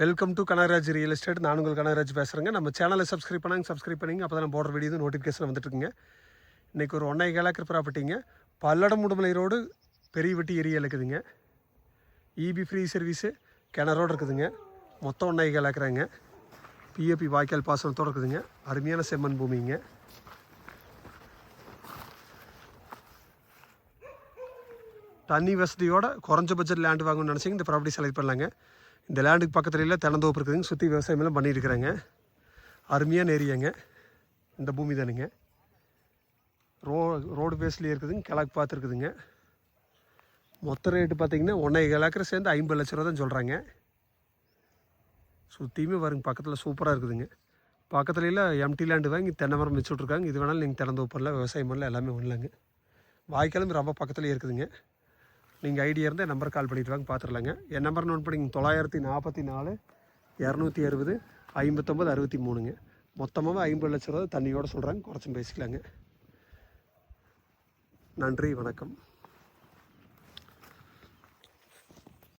Welcome to Kanagaraj real estate நான் உங்கள் கனகராஜ் பேசுகிறேங்க நம்ம சேனலை சப்ஸ்கிரைப் பண்ணாங்க சப்ஸ்கிரைப் பண்ணிங்க அப்போ தான் போடுற வீடியோ நோட்டிஃபிகேஷன் வந்துட்டுருக்குங்க. இன்றைக்கி ஒரு ஒன்றை ஏக்கர் ப்ராப்பர்ட்டிங்க பல்லடம் முடுமலை ரோடு பெரிய வெட்டி ஏரியா இருக்குதுங்க இபி ஃப்ரீ சர்வீஸு கிணறோடு இருக்குதுங்க. மொத்தம் ஒன்றை ஏக்கராங்க பிஏபி வாய்க்கால் பாசனத்தோடு இருக்குதுங்க அருமையான செம்மண் பூமிங்க. தண்ணி வசதியோட குறைஞ்ச பட்ஜெட் லேண்ட் வாங்கணும்னு நினச்சிங்க இந்த ப்ராப்பர்ட்டி செலக்ட் பண்ணலாங்க. இந்த லேண்டுக்கு பக்கத்துல தென்னந்தோப்பு இருக்குதுங்க சுற்றி விவசாயமெல்லாம் பண்ணியிருக்கிறாங்க அருமையான ஏரியாங்க. இந்த பூமி தானுங்க. ரோ ரோடு பேஸ்லேயே இருக்குதுங்க கிழக்கு பார்த்துருக்குதுங்க மொத்த ரேட்டு பார்த்தீங்கன்னா ஏழு ஏக்கர் சேர்ந்து ஐம்பது லட்ச ரூபா தான் சொல்கிறாங்க சுற்றியுமே வருங்க பக்கத்தில் சூப்பராக இருக்குதுங்க. பக்கத்துல எம்டி லேண்டு வாங்கி தென்னை மரம் வச்சு விட்ருக்காங்க இது வேணாலும் நீங்கள் திறந்தோப்பரில் விவசாயம் பண்ணல எல்லாமே பண்ணலாங்க வாய்க்காலும் ரொம்ப பக்கத்துலேயே இருக்குதுங்க. நீங்கள் ஐடியா இருந்தால் நம்பர் கால் பண்ணிட்டு வாங்க பார்த்துடலாங்க என் நம்பர் நோட் பண்ணிங்க தொள்ளாயிரத்தி நாற்பத்தி நாலு இரநூத்தி அறுபது ஐம்பத்தொம்பது அறுபத்தி மூணுங்க மொத்தமாக ஐம்பது லட்ச ரூபா தண்ணியோடு சொல்கிறாங்க குறைச்சும் பேசிக்கலாங்க. நன்றி வணக்கம்.